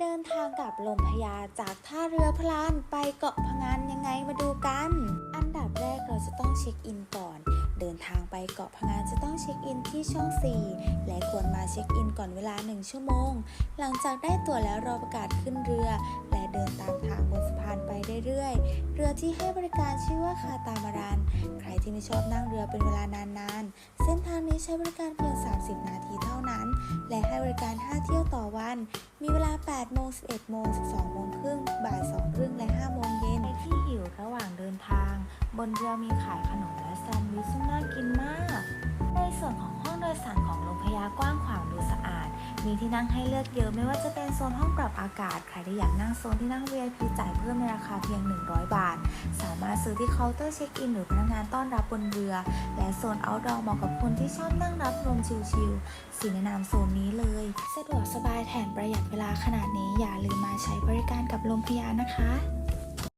เดินทางกับลมพญาจากท่าเรือพลานไปเกาะพะงันยังไงมาดูกัน อันดับแรกเราจะต้องเช็คอินก่อน เดินทางไปเกาะพะงันจะต้องเช็คอินที่ช่อง 4 และควรมาเช็คอินก่อนเวลา 1 ชั่วโมง หลังจากได้ตั๋วแล้วรอประกาศขึ้นเรือ และเดินตามทางบนสะพานไปเรื่อยๆ เรือที่ให้บริการชื่อว่าคาตามารัน ใครที่ไม่ชอบนั่งเรือเป็นเวลานานๆ เส้นทางนี้ใช้บริการเพียง 30 นาที และให้บริการ 5 เที่ยวต่อวัน มีเวลา 8 โมง 11 โมง 12 โมงครึ่ง บ่าย 2 ครึ่ง และ 5 โมงเย็นในที่หิวระหว่างเดินทาง บนเรือมีขายขนมและแซนด์วิชซึ่งน่ากินมาก ในส่วนของห้องโดยสารของโรงพยาบาลกว้างขวางดูสะอาด มีที่นั่งให้เลือกเยอะไม่ว่าจะเป็นโซนห้องปรับอากาศ ใครที่อยากนั่งโซนที่นั่ง VIP จ่ายเพิ่มในราคาเพียง 100 บาทสา ซื้อที่เคาน์เตอร์เช็คอินหรือพนักงานต้อนรับบนเรือ และโซนอ outdoor เหมาะกับคนที่ชอบนั่งรับลมชิลๆสีแนะนำโซนนี้เลย สะดวกสบายแถมประหยัดเวลาขนาดนี้อย่าลืมมาใช้บริการกับลมพยานะคะ